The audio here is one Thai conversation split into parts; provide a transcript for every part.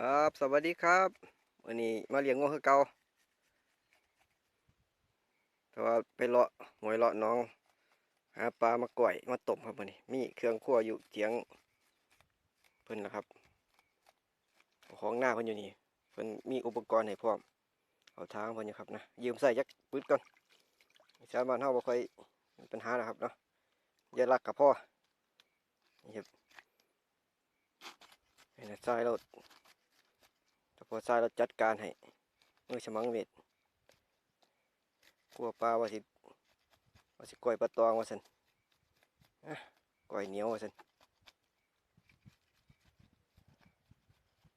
ครับสวัสดีครับวันนี้มาเลี้ยงงูคือเก่าแต่ว่าไปเลาะหวยเลาะน้องหาปลามาก่อยมาต้มครับวันนี้ มีเครื่องครัวอยู่เถียงเพิ่นนะครับ ของหน้าเพิ่นอยู่นี่เพิ่นมีอุปกรณ์ให้พร้อมเอาทางเพิ่นอยู่ครับนะยืมใส่จักปืดก่อนชาวบ้านเฮาบ่ค่อยปัญหาแล้วครับเนาะอย่ารักกับพ่อนี่ครับนี่นะทรา ยเราถ้าพอทรายเราจัดการให้มือฉมังเวทกลัวปลาว่าสิว่าสิก้อยปลาตองว่าสันอะก้อยเหนียวว่าสัน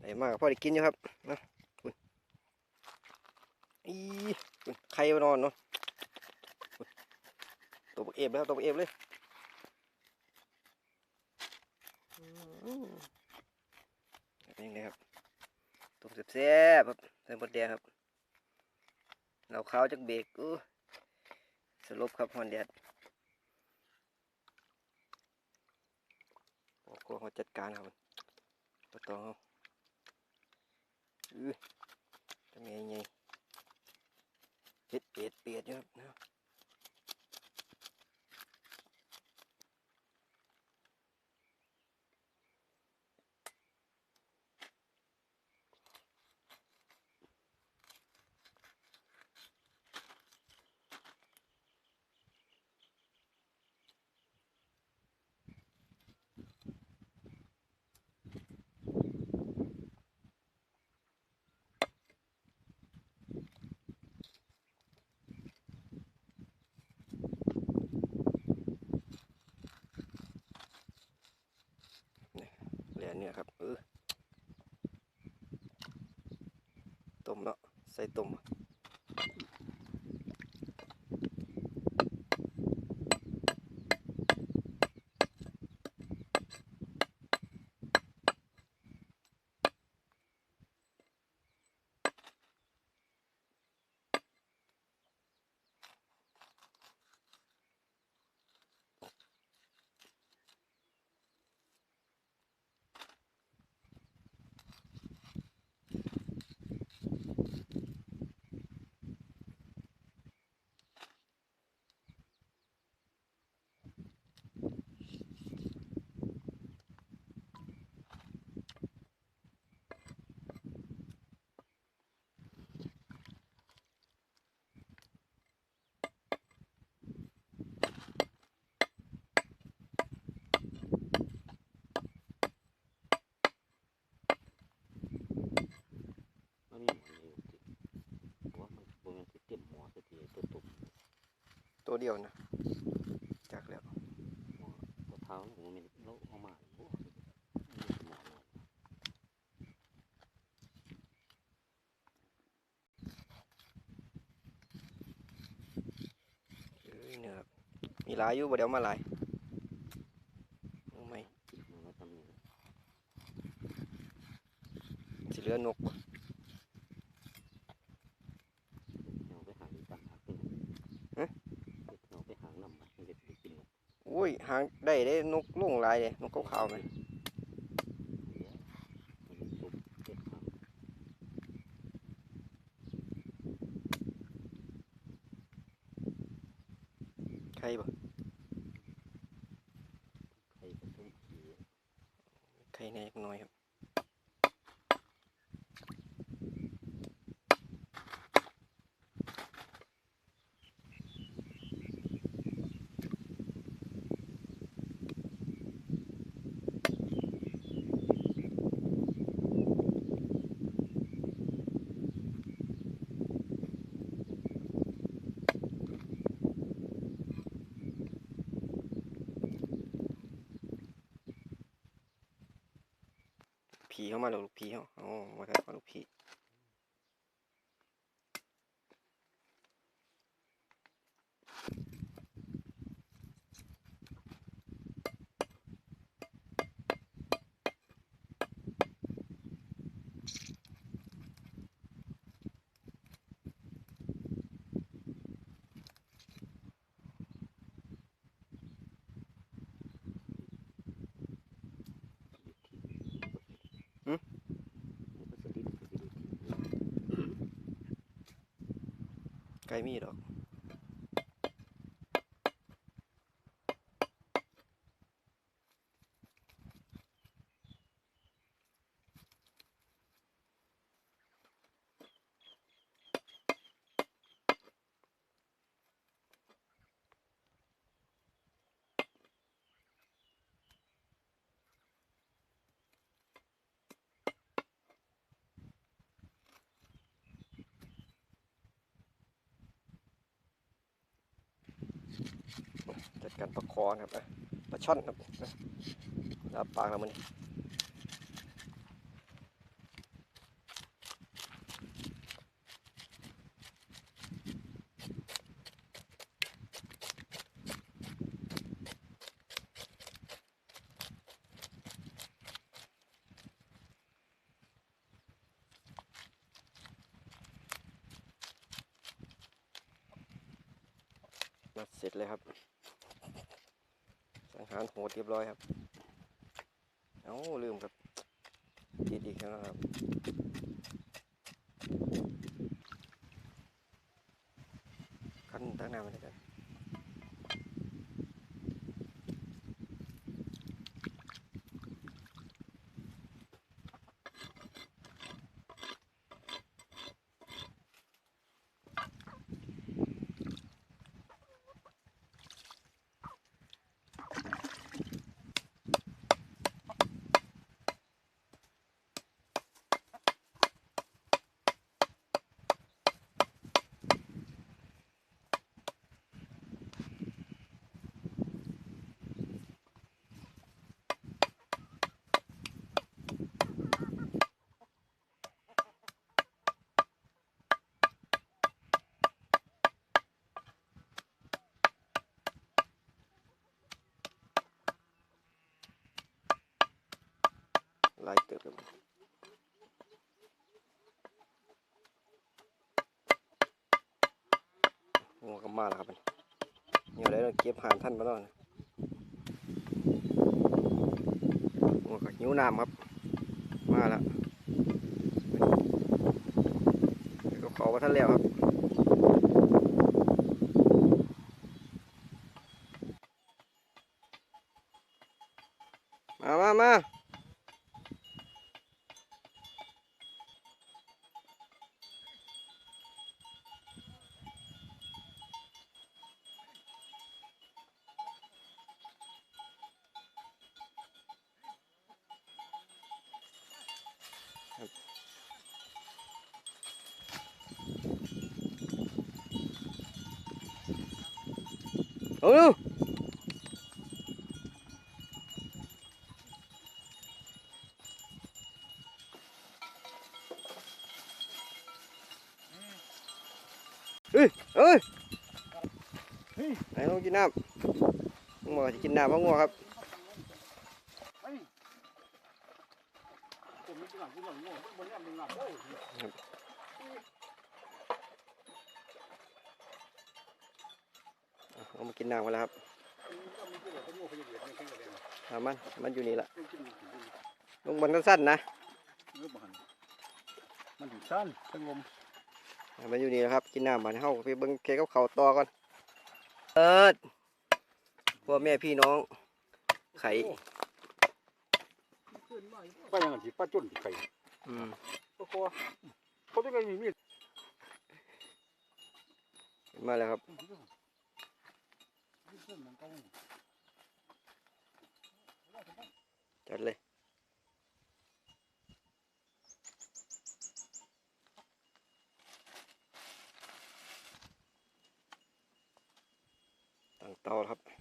ได้มากพ่อได้กินอยู่ครับนะคุณอีคุณไข่มานอนเนาะตัวบักเอฟเลยครับตัวบักเอฟเลยอืมเป็นยังไงครับ ต้มแซ่บๆครับใส่หมดแดงครับ เราเข้าจากเบรกอู้สลบครับฮอนแดดโอ้โหเขาจัดการครับปะตองเขาอือทำไงไงเผ็ดเปียดเปียดอยู่ครับนะ เนี่ยครับเออต้มเนาะใส่ต้มีหมอนอยู่ติเพราะว่ามันบ่แมันสิเต็มหมอสักทีตัวตุ่ม ตัวเดียวนะจากแล้วมะพร้าวผมมีโลกออกมาโอ้มีหมอนอนเนื้อครับมีหลายอยู่บ่เดี๋ยวมาหลายเอาไหม มันก็ทำนี่ สิเหลือนกบ่ เอาไปหางตักหักเป็น เอ๊ะ เอาไปหางน้ำมันมันจะไปกินหมด อุ้ยหาง ได้นกลุ่งลายเลยนกขาวๆไหม เดี๋ยวมันตุ่มเจ็บหาง ใครบ่ ไข่ผสมขี้ ใครแหน่จักหน้อยครับ ผีเข้ามาแล้วลูกผีเข้า ไกลมีดอก การปลาคอนะครับอะปลาช่อนครับอะรับปากแล้วมันมาเสร็จเลยครับ สังหารโหดเรียบร้อยครับ เอ้าลืมครับติดอีกแล้วครับคันตั้งนานเลยกันไล่ ครับงวก็มาแล้วครับมันเดี๋ยวได้เราเก็บผ่านท่านมาแล้วนะงัวก็หิวน้ำครับ มาแล้วก็ขอว่าท่านแล้วครับ มามามา เอาเร็วเฮ้ยเอ้ยไหนลองกินน้ำงัวจะกินน้ำเพราะงัวครับผมไม่กินหลังกินหลังง่วงบนนี้มึงหลับโอ้ย เอามากินน้ำกันแล้วครับก็มีที่เหลือก็ง่วงไปเหยียดไม่ใช่กระเด็นเอามันมันอยู่นี่ละต้องกินถึงลงบนสั้นๆนะเนื้อมันมันถึงสั้นสงมเอามันอยู่นี่แหละครับ กินน้ำมันเฮาไปเบิ่งเคกับเขาวต่อก่อนเอิดพ่อแม่พี่น้อง ไข่ป้ายังไงที่ป้าจุนที่ไข่อืมก็คอเขาต้องไงมีมีดมาแล้วครับ จัดเลยตั้งเตาครับ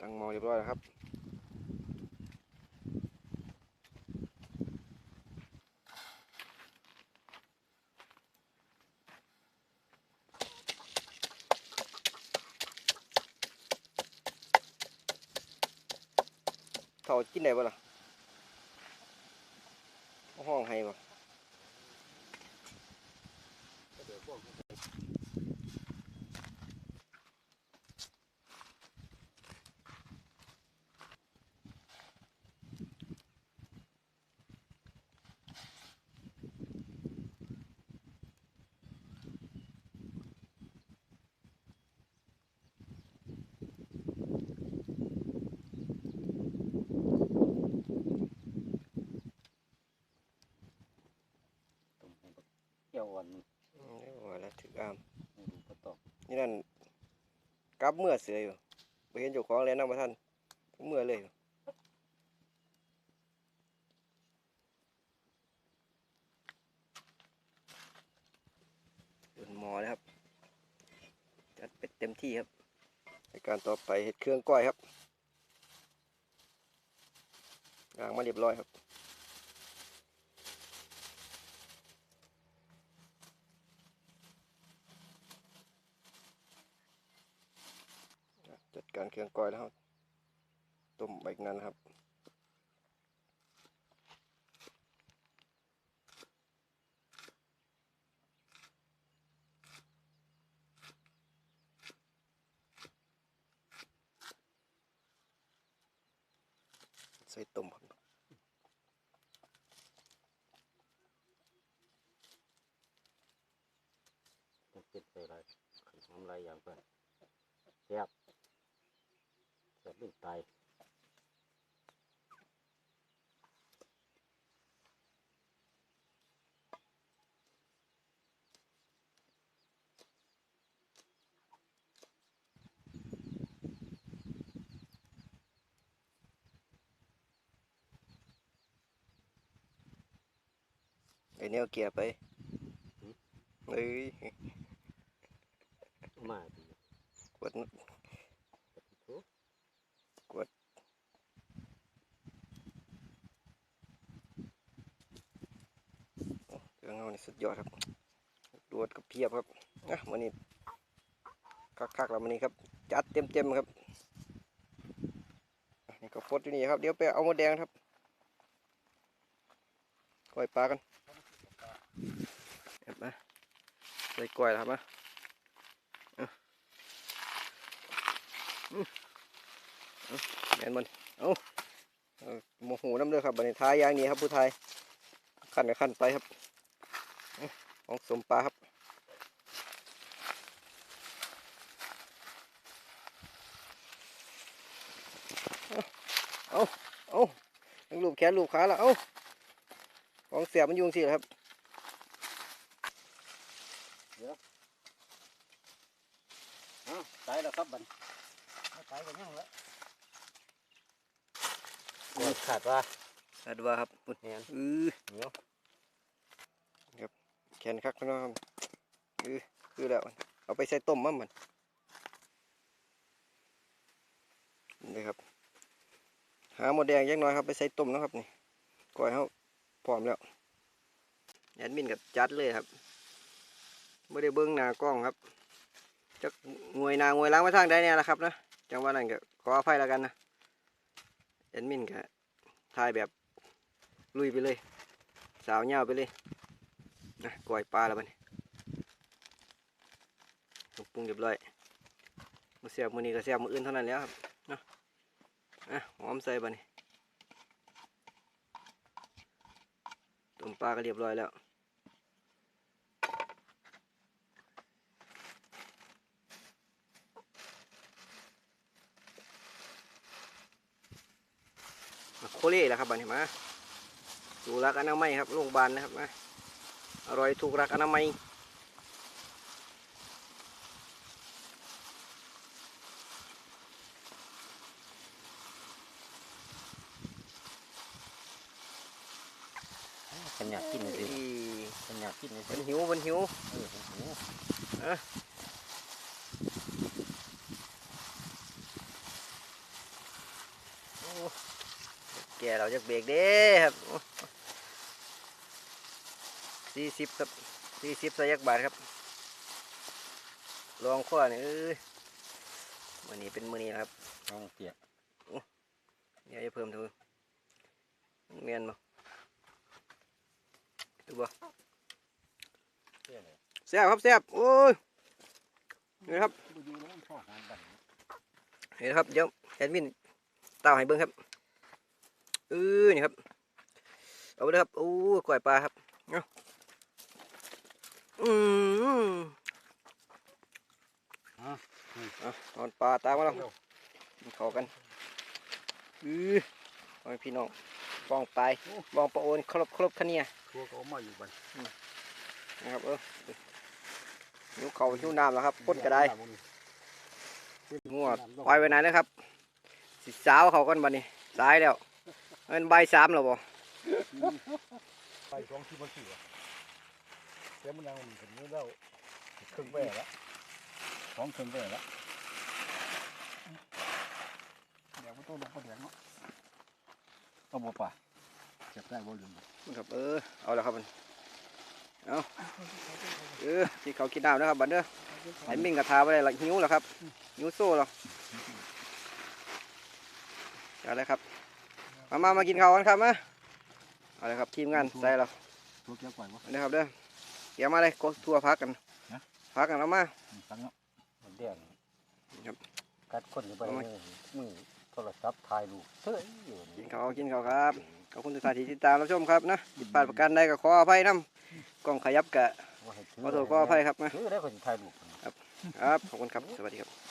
ตั้งมอเรียบร้อยแล้วครับ thò chín này bao nè có hoang hay mà เกี่ยวอ่อนมันอืมได้ว่าแล้วถึกอามไม่รู้ก็ตอกนี่นั่นกลับเมื่อเสืออยู่บ่เห็นเจ้าของแล้วนำบ่ทันเมื่อเลยอยู่อุ่นหมอแล้วครับ จัดเป็ดเต็มที่ครับในการต่อไปเห็ดเครื่องก้อยครับล้างมาเรียบร้อยครับ จัด การเครื่องก้อยแล้วครับต้มใบกนั้นครับใส่ต้มครับต้องเก็บใส่ไรขันทำไรอย่างเพื่อนแซ่บ แซ่บเป็นตายไอ้เนี่ยเอาเกียร์ไปเอ้ยเอามาดีกด แต่ที่ทุก เองเงานี่สุดยอดครับรวดกับเพียบครับนะวันนี้คักๆแล้ววันนี้ครับ จัดเต็มๆครับนี่ก็ฟดอยู่นี่ครับ เดี๋ยวไปเอามดแดงครับก้อยปลากันเห็นไหมใส่ก้อยครับมาเอาอืมเอาแมนมันเอาเอาโมโหน้ำเด้อครับบันนี้ท้ายอย่างนี้ครับผู้ไทยขั้นกับขั้นไปครับ ของสมปลาครับเอาเอาเอาลูบแขนลูบขาแล้วเอาของเสียบมันอยุงสิครับอ้าวตายแล้วครับบันตายกันยังแล้วขาดว่าอัดว่าครับปุ่นแหนอือเหนียว แขนคักเนาะครับอือคือแล้วเอาไปใส่ต้มมั่มมันนี่ครับ หาหมดแดงยังน้อยครับไปใส่ต้มนะครับนี่ก่อยเขาพร้อมแล้วแอดมินกับจัดเลยครับไม่ได้เบิ้งหน้ากล้องครับจะงวยหนางวยล้างมาทางใดเนี่ยละครับนะจังว่านั่นก็ขออภัยแล้วกันนะแอดมินก็ถ่ายแบบลุยไปเลย สาวเหย้าไปเลย นะก่อยปลาแล้วบัดนี้ปรุงเรียบร้อยมือเสียบมือนี้ก็เสียบมืออื่นเท่านั้นแล้วครับเนาะอะหอมใส่บัดนี้ต้มปลาก็เรียบร้อยแล้วโคเล่แล้วครับบัดนี้มาดูรักอนามัยครับโรงพยาบาลนะครับมา อร่อยถูกรักอนามัยฉันอยากกินเลยอีสิฉันอยากกินเลยสิมันหิวมันหิวเออโอ้โหโอ้แกเราจะเบรกเด้ครับ สี่สิบครับสี่สิบสยักบาทครับ ลองข้อนี่เอ้ยมือนี้เป็นมือนี้นะครับน้องเปียกเดี๋ยวจะเพิ่มเถอะเมียนบ่ดูบ่เสียเลยแซ่บครับแซ่บโอ้ยนี่ครับดูดูแล้วมันชอบหาบันนี่นะครับเดี๋ยวแอดมินเต่าให้เบิ้งครับเออนี่ครับเอาไปเลยครับโอ้ยกล้วยปลาครับเอา อืมเอาตอนปลาตามมาแล้วเร็วกินเขากันอือเอพี่น้องบองไปบองปะโอนครบครบคะเนียทัวก็เอามาอยู่บันนะครับเออหิวเขาหิวน้ำแล้วครับพ่นก็ได้งัวปล่อยไว้ไหนเลยครับ สิสาวเขากันบัดนี้สายแล้วเงินใบสามแล้วบ่ไปสองที่มันสี่ เสียมันยังมันถึงแล้วครึ่งแว่ละสองครึ่งแว่ละเดี๋ยวมันต้องลงกระเดียงเนาะเอาบ่ป่ะเก็บได้บ่ลืมครับเออเอาแล้วครับมันเอาเออที่เขากินน้ำนะครับบัดเด้อไอ้มิ่งกระทาไปเลยละหิวแล้วครับหิวโซ่แล้วเอาเลยครับ มามามากินข้าวกันครับมาเอาเลยครับทีมงานใส่แล้วตัวเกี่ยวก่อยวะเอาเลยครับเด้อ เดี๋ยวมาเลยกดทัวพักกันนะพักกันแล้วมาตั้งเนาะมันเดี่ยงครับกัดคนไปเอามามือโทรศัพท์ถ่ายรูปเฮ้ยอยู่กินี่นข้าวกินข้าวครับขอบคุณทุกท่านที่ติดตามรับชมครับนะติดปาดประกันใดก็ขออภัยน้ำกล้องขยับกะว่าให้ถืขอโทษขออภัยครับนะถือได้คนถ่ายรูปครับขอบคุณครับสวัสดีครับ